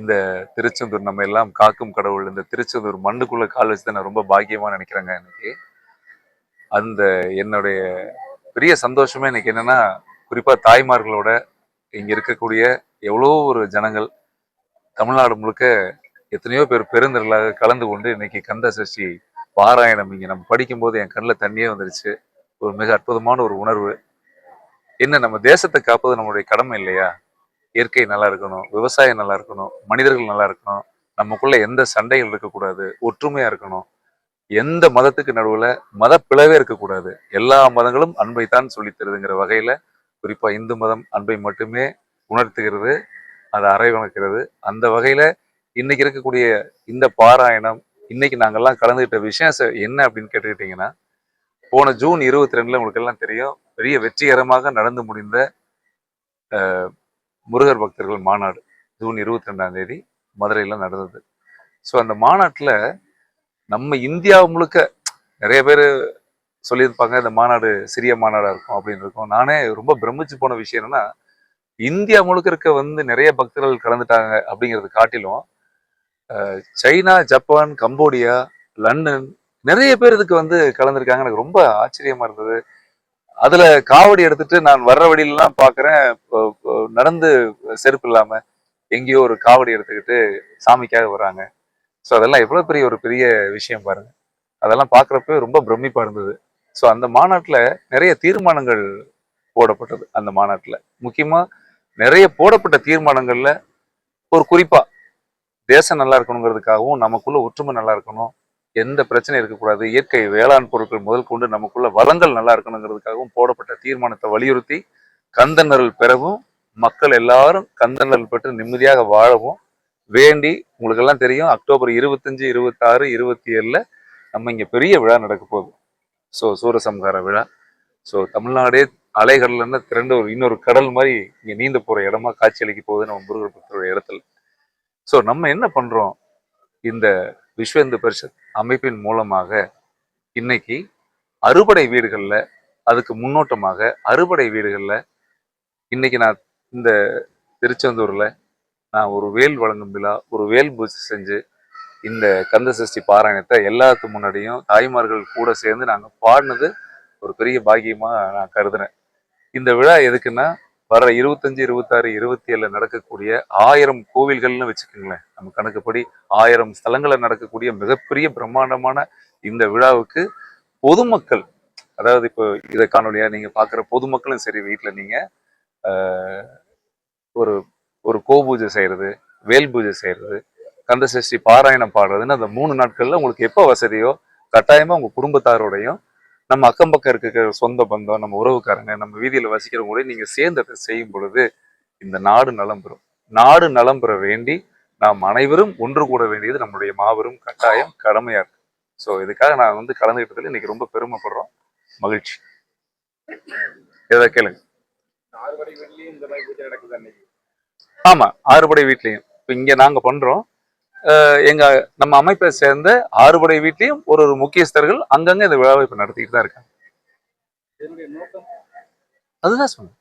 இந்த திருச்செந்தூர் நம்ம எல்லாம் காக்கும் கடவுள் இந்த திருச்செந்தூர் மண்ணுக்குள்ள கால் வச்சு நான் ரொம்ப பாக்கியமா நினைக்கிறேங்க இன்னைக்கு. அந்த என்னுடைய பெரிய சந்தோஷமே இன்னைக்கு என்னன்னா குறிப்பா தாய்மார்களோட இங்க இருக்கக்கூடிய எவ்வளோ ஒரு ஜனங்கள் தமிழ்நாடு முழுக்க எத்தனையோ பேர் பெருந்திரளாக கலந்து கொண்டு இன்னைக்கு கந்த சஷ்டி பாராயணம். இங்க நம்ம படிக்கும்போது என் கண்ணில் தண்ணியே வந்துருச்சு. ஒரு மிக அற்புதமான ஒரு உணர்வு. என்ன நம்ம தேசத்தை காப்பது நம்மளுடைய கடமை இல்லையா? இயற்கை நல்லா இருக்கணும் விவசாயம் நல்லா இருக்கணும் மனிதர்கள் நல்லா இருக்கணும் நமக்குள்ள எந்த சண்டைகள் இருக்கக்கூடாது ஒற்றுமையா இருக்கணும். எந்த மதத்துக்கு நடுவுல மத பிளவே இருக்கக்கூடாது. எல்லா மதங்களும் அன்பை தான் சொல்லித் தருதுங்கிற வகையில குறிப்பா இந்து மதம் அன்பை மட்டுமே உணர்த்துகிறது அதை அரைவணக்கிறது. அந்த வகையில இன்னைக்கு இருக்கக்கூடிய இந்த பாராயணம் இன்னைக்கு நாங்கெல்லாம் கலந்துகிட்ட விஷயம் என்ன அப்படின்னு கேட்டுக்கிட்டீங்கன்னா போன ஜூன் இருபத்தி ரெண்டுல உங்களுக்கு எல்லாம் தெரியும் பெரிய வெற்றிகரமாக நடந்து முடிந்த முருகர் பக்தர்கள் மாநாடு ஜூன் இருபத்தி ரெண்டாம் தேதி மதுரையில் நடந்தது. ஸோ அந்த மாநாட்டில் நம்ம இந்தியா முழுக்க நிறைய பேர் சொல்லியிருப்பாங்க இந்த மாநாடு சிறிய மாநாடா இருக்கும் அப்படின்னு இருக்கும். நானே ரொம்ப பிரமிச்சு போன விஷயம் என்னன்னா இந்தியா முழுக்க இருக்க வந்து நிறைய பக்தர்கள் கலந்துட்டாங்க அப்படிங்கிறது காட்டிலும் சைனா ஜப்பான் கம்போடியா லண்டன் நிறைய பேர் இதுக்கு வந்து கலந்துருக்காங்க. எனக்கு ரொம்ப ஆச்சரியமா இருந்தது. அதுல காவடி எடுத்துட்டு நான் வர்ற வழியிலலாம் பாக்குறேன். நடந்து செருப்பு இல்லாம எங்கேயோ ஒரு காவடி எடுத்துக்கிட்டு சாமிக்காக வராங்க ஸோ அதெல்லாம் எவ்வளவு பெரிய ஒரு பெரிய விஷயம் பாருங்க. அதெல்லாம் பார்க்குறப்ப ரொம்ப பிரமிப்பா இருந்தது. ஸோ அந்த மாநாட்டில் நிறைய தீர்மானங்கள் போடப்பட்டது அந்த மாநாட்டில். முக்கியமாக நிறைய போடப்பட்ட தீர்மானங்களில் ஒரு குறிப்பாக தேசம் நல்லா இருக்கணுங்கிறதுக்காகவும் நமக்குள்ள ஒற்றுமை நல்லா இருக்கணும் எந்த பிரச்சனையும் இருக்கக்கூடாது. இயற்கை வேளாண் பொருட்கள் முதல் கொண்டு நமக்குள்ள வளங்கள் நல்லா இருக்கணுங்கிறதுக்காகவும் போடப்பட்ட தீர்மானத்தை வலியுறுத்தி கந்தனர்கள் பெறவும் மக்கள் எல்லாரும் கந்தனர்கள் பெற்று நிம்மதியாக வாழவும் வேண்டி உங்களுக்கு எல்லாம் தெரியும் அக்டோபர் இருபத்தஞ்சு இருபத்தாறு இருபத்தி ஏழில் நம்ம இங்கே பெரிய விழா நடக்க போகுது. ஸோ சூரசம்ஹார விழா. ஸோ தமிழ்நாடே அலைகள்ல இருந்து திரண்டு ஒரு இன்னொரு கடல் மாதிரி இங்கே நீந்த போகிற இடமா காட்சியளிக்க போகுது நம்ம முருகர் பக்தருடைய இடத்துல. ஸோ நம்ம என்ன பண்ணுறோம் இந்த விஸ்வ இந்து பரிஷத் அமைப்பின் மூலமாக இன்னைக்கு அறுபடை வீடுகளில் அதுக்கு முன்னோட்டமாக அறுபடை வீடுகளில் இன்னைக்கு நான் இந்த திருச்செந்தூரில் நான் ஒரு வேல் வழங்கும் விழா ஒரு வேல் பூஜை செஞ்சு இந்த கந்த சஷ்டி பாராயணத்தை எல்லாத்து முன்னாடியும் தாய்மார்கள் கூட சேர்ந்து நாங்கள் பாடினது ஒரு பெரிய பாக்கியமாக நான் கருதுனேன் இந்த விழா எதுக்குன்னா வர இருபத்தஞ்சு இருபத்தாறு இருபத்தி ஏழில் நடக்கக்கூடிய ஆயிரம் கோவில்கள்னு வச்சுக்கோங்களேன். நம்ம கணக்குப்படி ஆயிரம் ஸ்தலங்களில் நடக்கக்கூடிய மிகப்பெரிய பிரம்மாண்டமான இந்த விழாவுக்கு பொதுமக்கள் அதாவது இப்போ இதை காணொலியா நீங்கள் பார்க்குற பொதுமக்களும் சரி வீட்டில் நீங்கள் ஒரு ஒரு கோபூஜை செய்கிறது வேல் பூஜை செய்கிறது கந்தசஷ்டி பாராயணம் பாடுறதுன்னு அந்த மூணு நாட்களில் உங்களுக்கு எப்போ வசதியோ கட்டாயமாக உங்கள் குடும்பத்தாரோடையும் நம்ம அக்கம் பக்கம் இருக்க சொந்த பந்தம் நம்ம உறவுக்காரங்க நம்ம வீதியில வசிக்கிறவங்க கூட நீங்க சேர்ந்து அதை செய்யும் பொழுது இந்த நாடு நலம் பெறும். நாடு நலம் பெற வேண்டி நாம் அனைவரும் ஒன்று கூட வேண்டியது நம்மளுடைய மாபெரும் கட்டாயம் கடமையா இருக்கு. ஸோ இதுக்காக நான் வந்து கலந்துக்கிட்டதுல இன்னைக்கு ரொம்ப பெருமைப்படுறோம். மகிழ்ச்சி. ஏதாவது கேளுங்க. ஆறுபடை வீட்லயும் இந்த மாதிரி பூஜை நடக்குது அன்னைக்கு. ஆமா ஆறுபடை வீட்லயும். இப்போ இங்க நாங்க பண்றோம். அஹ் எங்க நம்ம அமைப்பை சேர்ந்த ஆறுபடை வீட்லயும் ஒரு ஒரு முக்கியஸ்தர்கள் அங்கங்க இந்த விழாவை இப்ப நடத்திட்டு தான் இருக்காங்க. அதுதான் சொன்னேன்.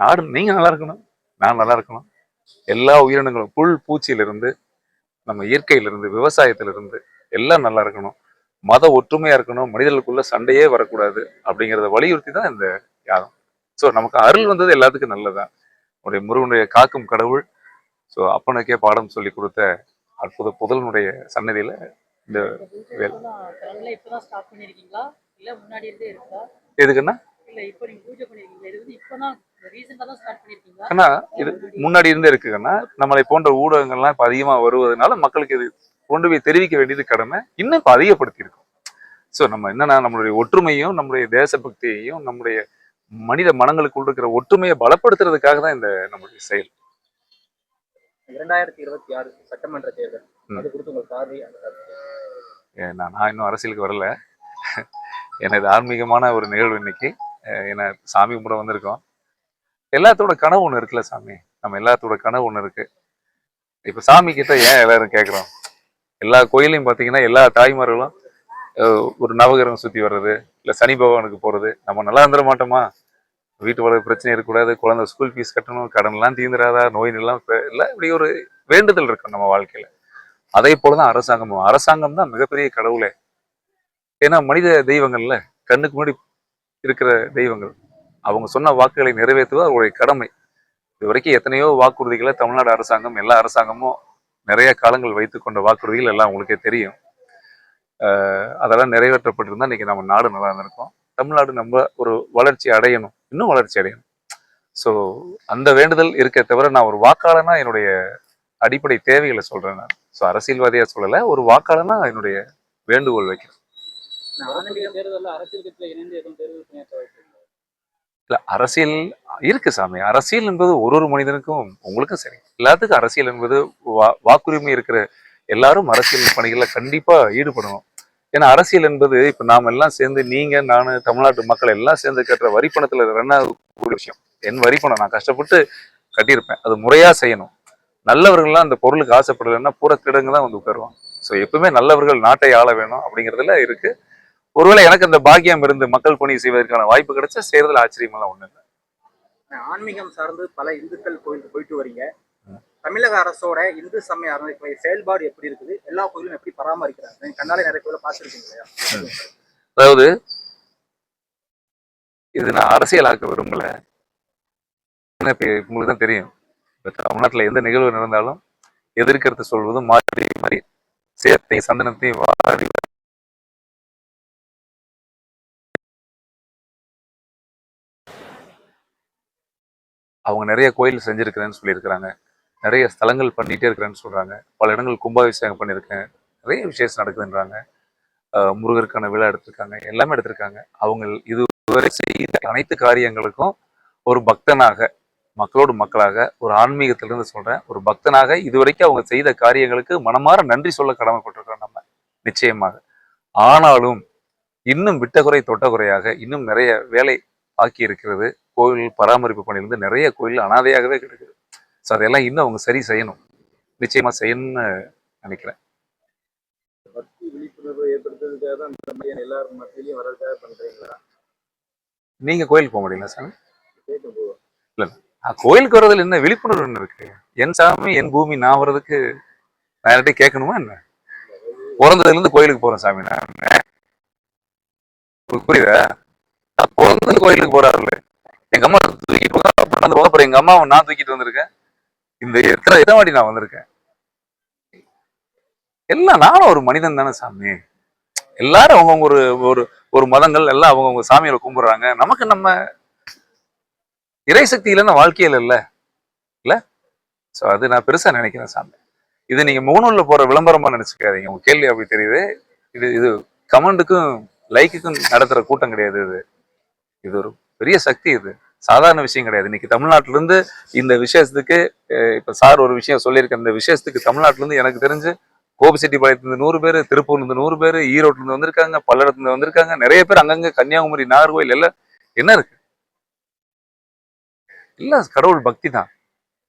நாடு நீங்க நல்லா இருக்கணும் நான் நல்லா இருக்கணும். எல்லா உயிரினங்களும் புல் பூச்சியிலிருந்து நம்ம இயற்கையிலிருந்து விவசாயத்திலிருந்து எல்லாம் நல்லா இருக்கணும். மத ஒற்றுமையா இருக்கணும் மனிதர்களுக்குள்ள சண்டையே வரக்கூடாது அப்படிங்கிறத வலியுறுத்தி தான் இந்த யாகம். ஸோ நமக்கு அருள் வந்தது எல்லாத்துக்கும் நல்லதுதான். உடைய முருகனுடைய காக்கும் கடவுள். ஸோ அப்பனுக்கே பாடம் சொல்லி கொடுத்த அற்புத புதலனுடைய சன்னதியில இந்த வேல். எதுக்குன்னா? இது முன்னாடி இருந்தே இருக்குங்கன்னா நம்மளை போன்ற ஊடகங்கள்லாம் இப்ப அதிகமா வருவதனால மக்களுக்கு இது கொண்டு போய் தெரிவிக்க வேண்டியது கடமை இன்னும் இப்ப அதிகப்படுத்தி இருக்கும் ஸோ நம்ம என்னன்னா நம்மளுடைய ஒற்றுமையும் நம்மளுடைய தேசபக்தியையும் நம்முடைய மனித மனங்களுக்குள் இருக்கிற ஒற்றுமையை பலப்படுத்துறதுக்காக தான் இந்த நம்மளுடைய செயல். இரண்டாயிரத்தி இருபத்தி ஆறு சட்டமன்ற தேர்தல். அது குறித்து உங்கள் பார்வை நான் இன்னும் அரசியலுக்கு வரல. எனது ஆன்மீகமான ஒரு நிகழ்வு இன்னைக்கு. ஏன்னா சாமி கும்பிட வந்திருக்கோம். எல்லாத்தோட கனவு ஒன்று இருக்குல்ல சாமி? நம்ம எல்லாத்தோட கனவு ஒன்று இருக்கு. இப்ப சாமி கிட்ட ஏன் எல்லாரும் கேட்குறோம் எல்லா கோயிலையும் பார்த்தீங்கன்னா எல்லா தாய்மார்களும் ஒரு நவகிரகம் சுத்தி வர்றது இல்லை சனி பகவானுக்கு போறது. நம்ம நல்லா இருந்துட மாட்டோமா? வீட்டு வளர்ப்பு பிரச்சனை இருக்கக்கூடாது குழந்தை ஸ்கூல் ஃபீஸ் கட்டணும் கடன்லாம் தீந்துராதா நோய் எல்லாம் இல்லை இப்படி ஒரு வேண்டுதல் இருக்கும் நம்ம வாழ்க்கையில. அதே போலதான் அரசாங்கமும். அரசாங்கம் தான் மிகப்பெரிய கடவுளே. ஏன்னா மனித தெய்வங்கள்ல கண்ணுக்கு முன்னாடி இருக்கிற தெய்வங்கள். அவங்க சொன்ன வாக்குகளை நிறைவேற்றுவது அவருடைய கடமை. இது வரைக்கும் எத்தனையோ வாக்குறுதிகளை தமிழ்நாடு அரசாங்கம் எல்லா அரசாங்கமும் நிறைய காலங்கள் வைத்து கொண்ட வாக்குறுதிகள் எல்லாம் உங்களுக்கே தெரியும். ஆஹ் அதெல்லாம் நிறைவேற்றப்பட்டிருந்தா இன்னைக்கு நம்ம நாடு நல்லா இருந்திருக்கும். தமிழ்நாடு நம்ம ஒரு வளர்ச்சி அடையணும். இன்னும் வளர்ச்சி அடையணும். ஸோ அந்த வேண்டுதல் இருக்க தவிர நான் ஒரு வாக்காளனா என்னுடைய அடிப்படை தேவைகளை சொல்றேன் நான். ஸோ அரசியல்வாதியா சொல்லலை ஒரு வாக்காளனா என்னுடைய வேண்டுகோள் வைக்கிறேன்? இல்ல அரசியல் இருக்கு சாமி. அரசியல் என்பது ஒரு ஒரு மனிதனுக்கும் உங்களுக்கும் சரி. எல்லாத்துக்கும் அரசியல் என்பது வா- வாக்குரிமை இருக்கிற எல்லாரும் அரசியல் பணிகள்ல கண்டிப்பா ஈடுபடணும். ஏன்னா அரசியல் என்பது இப்ப நாம எல்லாம் சேர்ந்து நீங்க நானு தமிழ்நாட்டு மக்கள் எல்லாம் சேர்ந்து கட்டுற வரிப்பணத்துல ரன் ஆகக்கூடிய விஷயம். என் வரிப்பணம் நான் கஷ்டப்பட்டு கட்டியிருப்பேன். அது முறையா செய்யணும். நல்லவர்கள்லாம் அந்த பொருளுக்கு ஆசைப்படலைன்னா பூரா கிடங்கு தான் வந்து உட்காருவாங்க. ஸோ எப்பவுமே நல்லவர்கள் நாட்டை ஆள வேணும் அப்படிங்கிறதுல இருக்கு. ஒருவேளை எனக்கு அந்த பாக்கியம் இருந்து மக்கள் பணி செய்வதற்கான வாய்ப்பு கிடைச்சா செய்யறதுல ஆச்சரியமெல்லாம் ஒண்ணு இல்லை. ஆன்மீகம் சார்ந்து பல இந்துக்கள் கோயிலுக்கு போயிட்டு வரீங்க. தமிழக அரசோட இந்து சமய அறநிலைத்துறை செயல்பாடு எப்படி இருக்குது? எல்லா கோயிலும் எப்படி பராமரிக்கிறாங்க? கண்ணாலே நிறைய கோயில பார்த்துருக்கீங்க அதாவது இது நான் அரசியலாக்க விரும்பல. ஏன்னா இப்போ உங்களுக்கு தான் தெரியும். இப்போ தமிழ்நாட்டில் எந்த நிகழ்வு நடந்தாலும் எதிர்க்கிறது சொல்வதும் மாறி மாறி சேர்த்தை சந்தனத்தையும் வாரி அவங்க நிறைய கோயில் செஞ்சிருக்கிறேன்னு சொல்லியிருக்கிறாங்க. நிறைய ஸ்தலங்கள் பண்ணிகிட்டே இருக்கிறேன்னு சொல்றாங்க. பல இடங்கள் கும்பாபிஷேகம் பண்ணியிருக்கேன். நிறைய விசேஷம் நடக்குதுன்றாங்க. முருகருக்கான விழா எடுத்திருக்காங்க. எல்லாமே எடுத்திருக்காங்க. அவங்க இதுவரை செய்த அனைத்து காரியங்களுக்கும் ஒரு பக்தனாக மக்களோடு மக்களாக ஒரு ஆன்மீகத்திலிருந்து சொல்றேன் ஒரு பக்தனாக இதுவரைக்கும் அவங்க செய்த காரியங்களுக்கு மனமாற நன்றி சொல்ல கடமைப்பட்டிருக்கிறோம் நம்ம. நிச்சயமாக. ஆனாலும் இன்னும் விட்ட குறை தொட்ட குறையாக இன்னும் நிறைய வேலை ஆக்கி இருக்கிறது. கோவில் பராமரிப்பு பணியிலிருந்து நிறைய கோயில் அனாதையாகவே கிடக்குது. ஸோ அதெல்லாம் இன்னும் அவங்க சரி செய்யணும். நிச்சயமா செய்யணும்னு நினைக்கிறேன். நீங்க கோயிலுக்கு போக முடியல சாமி? இல்ல ஆஹ் கோயிலுக்கு வர்றதுல என்ன விழிப்புணர்வு என்ன இருக்கு? என் சாமி என் பூமி நான் வர்றதுக்கு நான் யார்கிட்டயும் கேட்கணுமா என்ன? பிறந்ததுல இருந்து கோயிலுக்கு போறேன் சாமி நான். புரியுதா? பிறந்தது கோயிலுக்கு போறாருல்ல. எங்க அம்மா தூக்கிட்டு போறா, அப்புறம் அந்த போக எங்க அம்மாவை நான் தூக்கிட்டு வந்திருக்கேன். இந்த எத்தனை எத்தனை வாட்டி நான் வந்திருக்கேன்? எல்லாம் நானும் ஒரு மனிதன் தானே சாமி. எல்லாரும் அவங்கவுங்க ஒரு ஒரு ஒரு மதங்கள் எல்லாம் அவங்கவுங்க சாமியை கும்பிடுறாங்க. நமக்கு நம்ம இறைசக்தி இல்லைன்னா வாழ்க்கையில் இல்ல. இல்ல? ஸோ அது நான் பெருசா நினைக்கிறேன் சாமி. இது நீங்க முகநூலில் போற விளம்பரமா நினைச்சுக்காதீங்க. உங்க கேள்வி அப்படி தெரியுது. இது இது கமெண்ட்டுக்கும் லைக்குக்கும் நடத்துற கூட்டம் கிடையாது இது. இது ஒரு பெரிய சக்தி இது. சாதாரண விஷயம் கிடையாது. இன்னைக்கு தமிழ்நாட்டுல இருந்து இந்த விஷயத்துக்கு இப்போ சார் ஒரு விஷயம் சொல்லியிருக்க இந்த விஷயத்துக்கு தமிழ்நாட்டுல இருந்து எனக்கு தெரிஞ்சு கோபிச்செட்டிப்பாளையத்துல இருந்து நூறு பேர் திருப்பூர்ல இருந்து நூறு பேர் ஈரோட்ல வந்திருக்காங்க பல்லடத்துல இருந்து வந்திருக்காங்க. நிறைய பேர் அங்கங்க கன்னியாகுமரி நாகர்கோயில் எல்லாம் என்ன இருக்கு? இல்ல கடவுள் பக்தி தான்.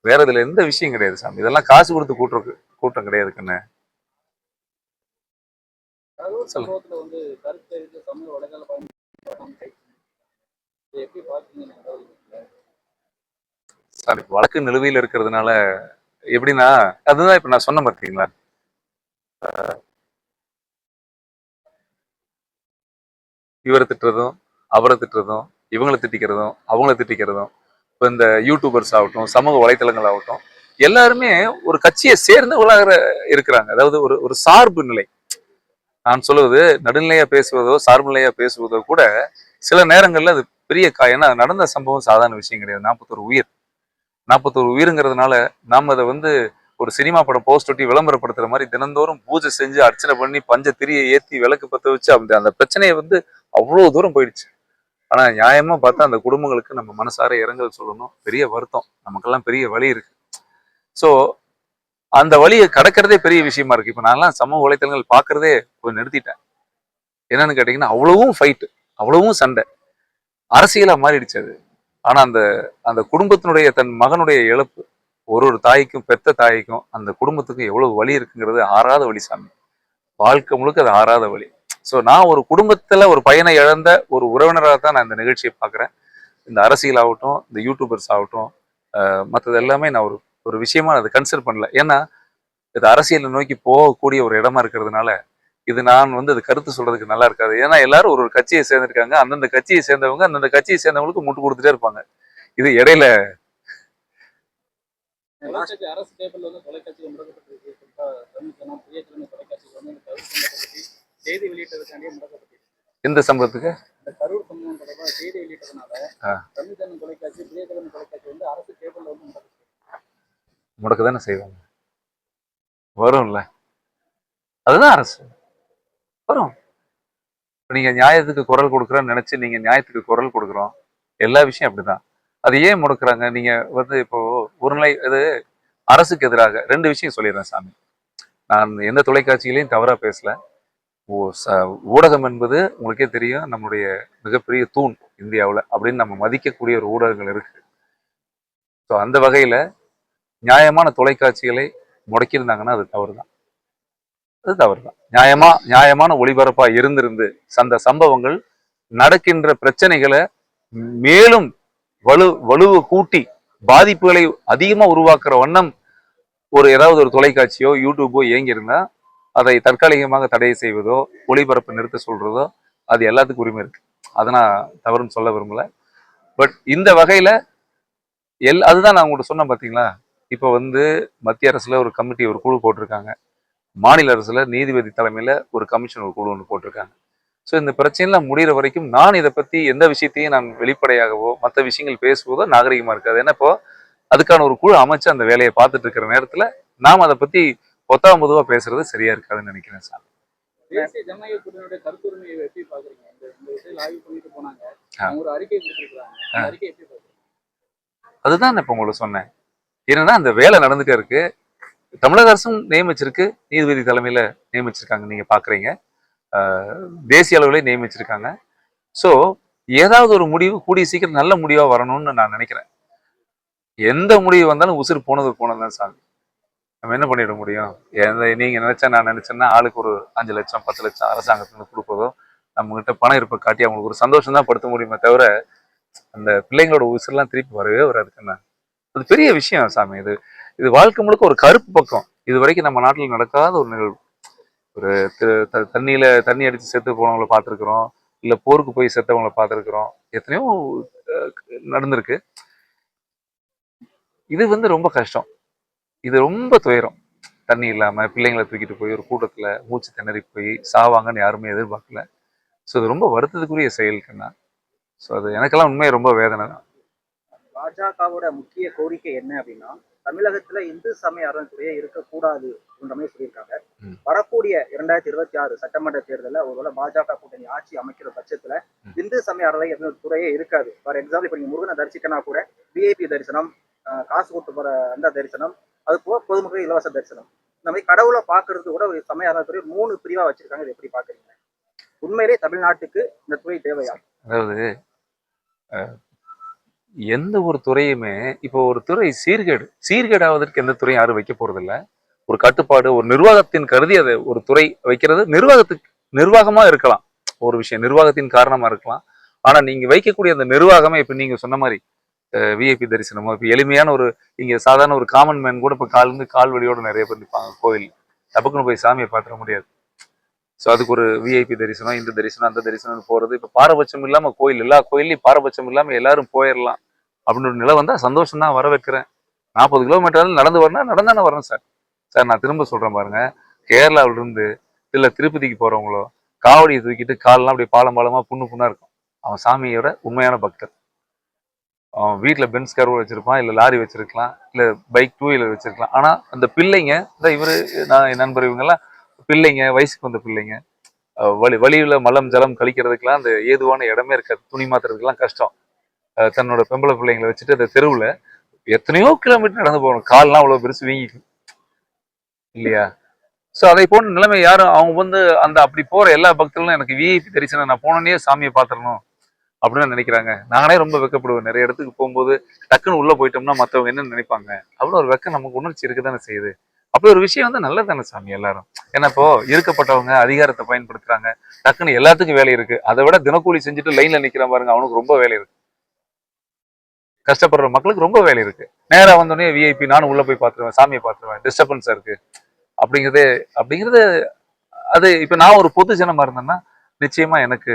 வேற இதுல எந்த விஷயம் கிடையாது சாமி. இதெல்லாம் காசு கொடுத்து கூட்டுறது கூட்டம் கிடையாது கண்ணு. கரூர் சொல்லுங்க. சம்பவத்துல வந்து கருத்து சமூக வலைதள பயன்படுத்தி எப்படி பாத்தீங்க சார் இப்ப வழக்கு நிலுவையில் இருக்கிறதுனால எப்படின்னா அதுதான் இப்ப நான் சொன்ன பார்த்தீங்களா இவரை திட்டுறதும் அவரை திட்டுறதும் இவங்களை திட்டிக்கிறதும் அவங்கள திட்டிக்கிறதும் இப்போ இந்த யூடியூபர்ஸ் ஆகட்டும் சமூக வலைத்தளங்கள் ஆகட்டும் எல்லாருமே ஒரு கட்சியை சேர்ந்தவர்களாக இருக்கிறாங்க. அதாவது ஒரு ஒரு சார்பு நிலை. நான் சொல்லுவது நடுநிலையா பேசுவதோ சார்பு நிலையா பேசுவதோ கூட சில நேரங்கள்ல அது பெரிய கா ஏன்னா நடந்த சம்பவம் சாதாரண விஷயம் கிடையாது. நாற்பத்தொரு உயிர். நாற்பத்தோரு உயிருங்கிறதுனால நாம் அதை வந்து ஒரு சினிமா படம் போஸ்ட் ஒட்டி விளம்பரப்படுத்துற மாதிரி தினந்தோறும் பூஜை செஞ்சு அர்ச்சனை பண்ணி பஞ்ச திரியை ஏத்தி விளக்கு பத்த வச்சு அந்த அந்த பிரச்சனையை வந்து அவ்வளவு தூரம் போயிடுச்சு. ஆனா நியாயமா பார்த்தா அந்த குடும்பங்களுக்கு நம்ம மனசார இறங்கல் சொல்லணும். பெரிய வருத்தம். நமக்கெல்லாம் பெரிய வலி இருக்கு. ஸோ அந்த வழியை கடக்கிறதே பெரிய விஷயமா இருக்கு. இப்ப நான்லாம் சமூக வலைத்தளங்கள் பார்க்கறதே கொஞ்சம் நிறுத்திட்டேன். என்னன்னு கேட்டீங்கன்னா அவ்வளவும் ஃபைட்டு அவ்வளவும் சண்டை. அரசியலா மாறிடுச்சு அது. ஆனா அந்த அந்த குடும்பத்தினுடைய தன் மகனுடைய இழப்பு ஒரு ஒரு தாய்க்கும் பெத்த தாய்க்கும் அந்த குடும்பத்துக்கும் எவ்வளவு வலி இருக்குங்கிறது ஆறாத வழி சாமி. வாழ்க்கை முழுக்க அது ஆறாத வழி ஸோ நான் ஒரு குடும்பத்துல ஒரு பையனை இழந்த ஒரு உறவினராக தான் நான் இந்த நிகழ்ச்சியை பார்க்குறேன். இந்த அரசியல் ஆகட்டும் இந்த யூடியூபர்ஸ் ஆகட்டும் மற்றது எல்லாமே நான் ஒரு ஒரு விஷயமா அதை கன்சிடர் பண்ணல. ஏன்னா இது அரசியலை நோக்கி போகக்கூடிய ஒரு இடமா இருக்கிறதுனால இது நான் வந்து அது கருத்து சொல்றதுக்கு நல்லா இருக்காது. ஏன்னா எல்லாரும் ஒரு ஒரு கட்சியை சேர்ந்திருக்காங்க. அந்தந்த கட்சியை சேர்ந்தவங்க அந்தந்த கட்சியை சேர்ந்தவங்களுக்கு முட்டு கொடுத்துட்டே இருப்பாங்க. இது இடையில எந்த சம்பவத்துக்கு? முடக்க தானே செய்வாங்க? வரும்ல. அதுதான் அரசு. அப்புறம்? நீங்க நியாயத்துக்கு குரல் கொடுக்குறேன்னு நினைச்சு நீங்க நியாயத்துக்கு குரல் கொடுக்குறோம். எல்லா விஷயம் அப்படிதான். அது ஏன் முடக்குறாங்க? நீங்க வந்து இப்போ ஒரு நிலை அது அரசுக்கு எதிராக ரெண்டு விஷயம் சொல்லிடுறேன் சாமி. நான் எந்த தொலைக்காட்சிகளையும் தவறா பேசல. ஓ ச ஊடகம் என்பது உங்களுக்கே தெரியும் நம்முடைய மிகப்பெரிய தூண் இந்தியாவில் அப்படின்னு நம்ம மதிக்கக்கூடிய ஒரு ஊடகங்கள் இருக்கு. ஸோ அந்த வகையில நியாயமான தொலைக்காட்சிகளை முடக்கியிருந்தாங்கன்னா அது தவறு தான் அது தவறு தான் நியாயமா நியாயமான ஒளிபரப்பா இருந்திருந்து அந்த சம்பவங்கள் நடக்கின்ற பிரச்சனைகளை மேலும் வலு வலுவை கூட்டி பாதிப்புகளை அதிகமா உருவாக்குற வண்ணம் ஒரு ஏதாவது ஒரு தொலைக்காட்சியோ யூடியூபோ இயங்கியிருந்தா அதை தற்காலிகமாக தடை செய்வதோ ஒளிபரப்பு நிறுத்த சொல்றதோ அது எல்லாத்துக்கும் உரிமை இருக்கு. அதை நான் தவறுன்னு சொல்ல விரும்பல. பட் இந்த வகையில எல் அதுதான் நான் உங்கள்கிட்ட சொன்னேன் பார்த்தீங்களா இப்போ வந்து மத்திய அரசுல ஒரு கமிட்டி ஒரு குழு போட்டிருக்காங்க. மாநில அரசுல நீதிபதி தலைமையில ஒரு கமிஷன் ஒரு குழு ஒன்று போட்டிருக்காங்க. ஸோ இந்த பிரச்சனைலாம் முடிகிற வரைக்கும் நான் இதை பத்தி எந்த விஷயத்தையும் நான் வெளிப்படையாகவோ மற்ற விஷயங்கள் பேசுவதோ நாகரிகமா இருக்காது. ஏன்னா இப்போ அதுக்கான ஒரு குழு அமைச்சு அந்த வேலையை பார்த்துட்டு இருக்கிற நேரத்துல நாம் அதை பத்தி பொத்தாம் பொதுவா பேசுறது சரியா இருக்காதுன்னு நினைக்கிறேன் சார். அதுதான் இப்போ உங்களுக்கு சொன்னேன். என்னன்னா அந்த வேலை நடந்துட்டே இருக்கு. தமிழக அரசும் நியமிச்சிருக்கு. நீதிபதி தலைமையில நியமிச்சிருக்காங்க. நீங்க பாக்குறீங்க. ஆஹ் தேசிய அளவுல நியமிச்சிருக்காங்க. ஸோ ஏதாவது ஒரு முடிவு கூடிய சீக்கிரம் நல்ல முடிவா வரணும்னு நான் நினைக்கிறேன். எந்த முடிவு வந்தாலும் உசுறு போனது போனதுதான் சாமி. நம்ம என்ன பண்ணிட முடியும்? எந்த நீங்க நினைச்சா நான் நினைச்சேன்னா ஆளுக்கு ஒரு அஞ்சு லட்சம் பத்து லட்சம் அரசாங்கத்துக்கு கொடுப்பதோ நம்ம கிட்ட பணம் இருப்பை காட்டி அவங்களுக்கு ஒரு சந்தோஷம் தான் படுத்த முடியுமே தவிர அந்த பிள்ளைங்களோட உசுரெலாம் திருப்பி வரவே வராதுக்குண்ணா அது பெரிய விஷயம் சாமி இது. இது வாழ்க்கை முழுக்க ஒரு கருப்பு பக்கம். இது வரைக்கும் நம்ம நாட்டில் நடக்காத ஒரு நிகழ்வு. ஒரு தண்ணியில தண்ணி அடிச்சு செத்து போனவங்கள பார்த்துருக்குறோம். இல்லை போருக்கு போய் செத்தவங்களை பார்த்துருக்குறோம். எத்தனையோ நடந்திருக்கு. இது வந்து ரொம்ப கஷ்டம். இது ரொம்ப துயரம். தண்ணி இல்லாம பிள்ளைங்களை தூக்கிட்டு போய் ஒரு கூட்டத்தில் மூச்சு திணறி போய் சாவாங்கன்னு யாருமே எதிர்பார்க்கல. ஸோ இது ரொம்ப வருத்தத்துக்குரிய செயலுக்குண்ணா ஸோ அது எனக்கெல்லாம் உண்மையை ரொம்ப வேதனை தான். பாஜகவோட முக்கிய கோரிக்கை என்ன அப்படின்னா தமிழகத்துல இந்து சமய அறநிலையத்துறையே இருக்கக்கூடாது அப்படின்ற மாதிரி சொல்லியிருக்காங்க. வரக்கூடிய இரண்டாயிரத்தி இருபத்தி ஆறு சட்டமன்ற தேர்தலில் ஒருவேளை பாஜக கூட்டணி ஆட்சி அமைக்கிற பட்சத்துல. இந்து சமய அறநிலைய துறையே இருக்காது. ஃபார் எக்ஸாம்பிள் இப்ப நீங்க முருகனை தரிசிக்கனா கூட விஐபி தரிசனம் காசு கொடுத்து போற அந்த தரிசனம் அது போக பொதுமக்கள் இலவச தரிசனம். இந்த மாதிரி கடவுளை பாக்குறது கூட ஒரு சமய அறநிலையத்துறை மூணு பிரிவா வச்சிருக்காங்க. இதை எப்படி பாக்குறீங்க உண்மையிலே தமிழ்நாட்டுக்கு இந்த துறை தேவையா? அதாவது எந்த ஒரு துறையுமே இப்போ ஒரு துறை சீர்கேடு சீர்கேடாவதற்கு எந்த துறையும் யாரும் வைக்க போறதில்ல. ஒரு கட்டுப்பாடு ஒரு நிர்வாகத்தின் கருதி அதை ஒரு துறை வைக்கிறது. நிர்வாகத்துக்கு நிர்வாகமா இருக்கலாம். ஒரு விஷயம் நிர்வாகத்தின் காரணமா இருக்கலாம். ஆனா நீங்க வைக்கக்கூடிய அந்த நிர்வாகமே இப்ப நீங்க சொன்ன மாதிரி விஐபி தரிசனமோ இப்போ எளிமையான ஒரு இங்க சாதாரண ஒரு காமன் மேன் கூட இப்போ கால் கால் வழியோட நிறைய பேர் நிற்பாங்க கோவில் டப்புக்குன்னு போய் சாமியை பார்த்துட முடியாது. ஸோ அதுக்கு ஒரு விஐபி தரிசனம் இந்த தரிசனம் அந்த தரிசனம் போகிறது இப்போ பாரபட்சம் இல்லாமல் கோயில் எல்லா கோயிலையும் பாரபட்சம் இல்லாமல் எல்லாரும் போயிடலாம். அப்படின்னு ஒரு நிலை வந்தால் சந்தோஷம் தான் வர வைக்கிறேன் நாற்பது கிலோமீட்டர் நடந்து வரணும் நடந்தானே வரேன் சார் சார் நான் திரும்ப சொல்கிறேன் பாருங்கள் கேரளாவிலிருந்து இல்லை திருப்பதிக்கு போகிறவங்களோ காவடியை தூக்கிட்டு காலெலாம் அப்படியே பாலம் பாலமாக புண்ணு புண்ணாக இருக்கும். அவன் சாமியோட உண்மையான பக்தர். அவன் வீட்டில் பென்ஸ் கார் வச்சுருப்பான் இல்லை லாரி வச்சுருக்கலாம் இல்லை பைக் டூ வீலர் வச்சுருக்கலாம். ஆனால் அந்த பிள்ளைங்க இந்த இவர் நான் என் நண்பர் இவங்கெல்லாம் பிள்ளைங்க வயசுக்கு வந்த பிள்ளைங்க வழி வழியில் மலம் ஜலம் கழிக்கிறதுக்கெல்லாம் அந்த ஏதுவான இடமே இருக்காது. துணி மாத்துறதுக்கெல்லாம் கஷ்டம். தன்னோட பெம்பளை பிள்ளைங்களை வச்சுட்டு அந்த தெருவில் எத்தனையோ கிலோமீட்டர் நடந்து போகணும். கால்லாம் அவ்வளோ பெருசு வீங்கிக்கும் இல்லையா? ஸோ அதை போன நிலைமை யாரும் அவங்க வந்து அந்த அப்படி போற எல்லா பக்தர்களும் எனக்கு விஐபி தரிசனம் நான் போனோன்னே சாமியை பார்த்துடணும் அப்படின்னு நினைக்கிறாங்க. நானே ரொம்ப வெக்கப்படுவேன். நிறைய இடத்துக்கு போகும்போது டக்குன்னு உள்ள போயிட்டோம்னா மற்றவங்க என்ன நினைப்பாங்க. அவ்வளோ ஒரு வெக்கம் நமக்கு உணர்ச்சி இருக்குதானே செய்யுது. அப்படி ஒரு விஷயம் வந்து நல்லது தானே சாமி எல்லாரும்? ஏன்னா இப்போ இருக்கப்பட்டவங்க அதிகாரத்தை பயன்படுத்துறாங்க டக்குன்னு எல்லாத்துக்கும் வேலை இருக்கு. அதை விட தினக்கூலி செஞ்சுட்டு லைன்ல நிக்கிறான் பாருங்க அவனுக்கு ரொம்ப வேலை இருக்கு. கஷ்டப்படுற மக்களுக்கு ரொம்ப வேலை இருக்கு. நேரா வந்தோடனே விஐபி நானும் உள்ள போய் பார்த்துருவேன் சாமியை பார்த்துருவேன் டிஸ்டர்பன்ஸா இருக்கு. அப்படிங்கறது அப்படிங்கிறது அது இப்ப நான் ஒரு பொது ஜனமா இருந்தேன்னா நிச்சயமா எனக்கு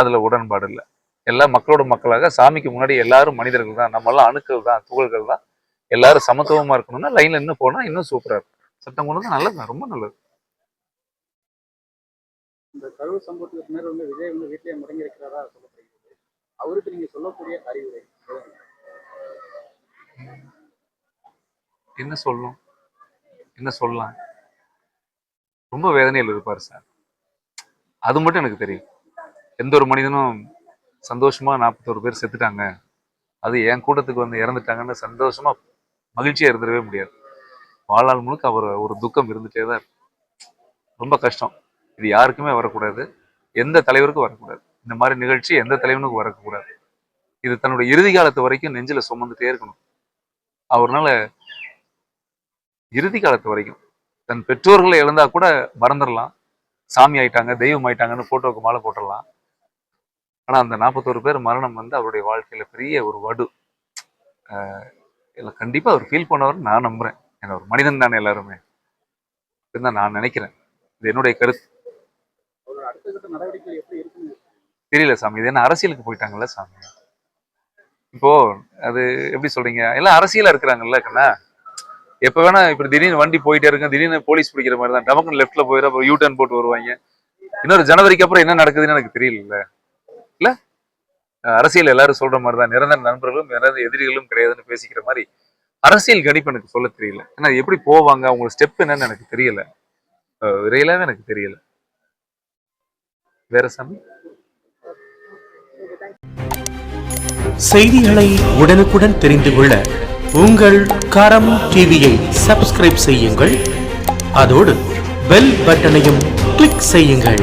அதுல உடன்பாடு இல்லை. எல்லா மக்களோட மக்களாக சாமிக்கு முன்னாடி எல்லாரும் மனிதர்கள் தான். நம்ம எல்லாம் அணுக்கள் தான் துகள்கள் தான். எல்லாரும் சமத்துவமா இருக்கணும்னா லைன்ல இன்னும் போனா இன்னும் சூப்பரா இருக்கும். சட்டம் கொண்டு வந்து நல்லது ரொம்ப நல்லது. இந்த கரூர் சம்பவத்துக்கு பின்னர் வந்து விஜய் வந்து வீட்டிலேயே முடங்கி இருக்கிறதா சொல்லப்படுகிறது அவருக்கு நீங்க சொல்லக்கூடிய அறிவுரை என்ன சொல்லணும்? என்ன சொல்லலாம்? ரொம்ப வேதனையில் இருப்பார் சார். அது மட்டும் எனக்கு தெரியும். எந்த ஒரு மனிதனும் சந்தோஷமா நாற்பத்தோரு பேர் செத்துட்டாங்க. அது என் கூட்டத்துக்கு வந்து இறந்துட்டாங்கன்னு சந்தோஷமா மகிழ்ச்சியா இருந்துடவே முடியாது. வாழ்நாள் முழுக்க அவர் ஒரு துக்கம் இருந்துகிட்டே தான் இருக்கும். ரொம்ப கஷ்டம். இது யாருக்குமே வரக்கூடாது. எந்த தலைவருக்கும் வரக்கூடாது. இந்த மாதிரி நிகழ்ச்சி எந்த தலைவனுக்கும் வரக்கூடாது. இது தன்னுடைய இறுதி காலத்து வரைக்கும் நெஞ்சில சுமந்துட்டே இருக்கணும். அவர்னால இறுதி காலத்து வரைக்கும் தன் பெற்றோர்களை இழந்தா கூட மறந்துடலாம். சாமி ஆயிட்டாங்க தெய்வம் ஆயிட்டாங்கன்னு போட்டோக்கு மாலை போட்டுடலாம். ஆனா அந்த நாற்பத்தோரு பேர் மரணம் வந்து அவருடைய வாழ்க்கையில பெரிய ஒரு வடு. இல்ல கண்டிப்பா அவர் ஃபீல் பண்ணவர் நான் நம்புறேன். ஏன்னா ஒரு மனிதன் தானே எல்லாருமே. தான் நான் நினைக்கிறேன். இது என்னுடைய கருத்து. தெரியல சாமி. இது என்ன அரசியலுக்கு போயிட்டாங்கல்ல சாமி? இப்போ அது எப்படி சொல்றீங்க? எல்லாம் அரசியலா இருக்கிறாங்கல்ல கண்ணா? எப்ப வேணா இப்படி திடீர்னு வண்டி போயிட்டே இருக்கு திடீர்னு போலீஸ் பிடிக்கிற மாதிரி தான். டமக்கு லெஃப்ட்ல போயிடும் அப்புறம் யூ டர்ன் போட்டு வருவாங்க. இன்னொரு ஜனவரிக்கு அப்புறம் என்ன நடக்குதுன்னு எனக்கு தெரியல. இல்ல? அரசியல் எல்லாரும் சொல்ற மாதிரி தான் நிரந்தர நண்பர்களும் நிரந்தர எதிரிகளும் கிடையாதுன்னு பேசிக்கிற மாதிரி அரசியல் கணிப்பு எனக்கு சொல்ல தெரியல. ஏன்னா எப்படி போவாங்க அவங்க ஸ்டெப் என்னன்னு எனக்கு தெரியல. ரியலாவே எனக்கு தெரியல. வேற சாமி? செய்திகளை உடனுக்குடன் தெரிந்து கொள்ள உங்கள் கரம் டிவியை சப்ஸ்கிரைப் செய்யுங்கள். அதோடு பெல் பட்டனையும் கிளிக் செய்யுங்கள்.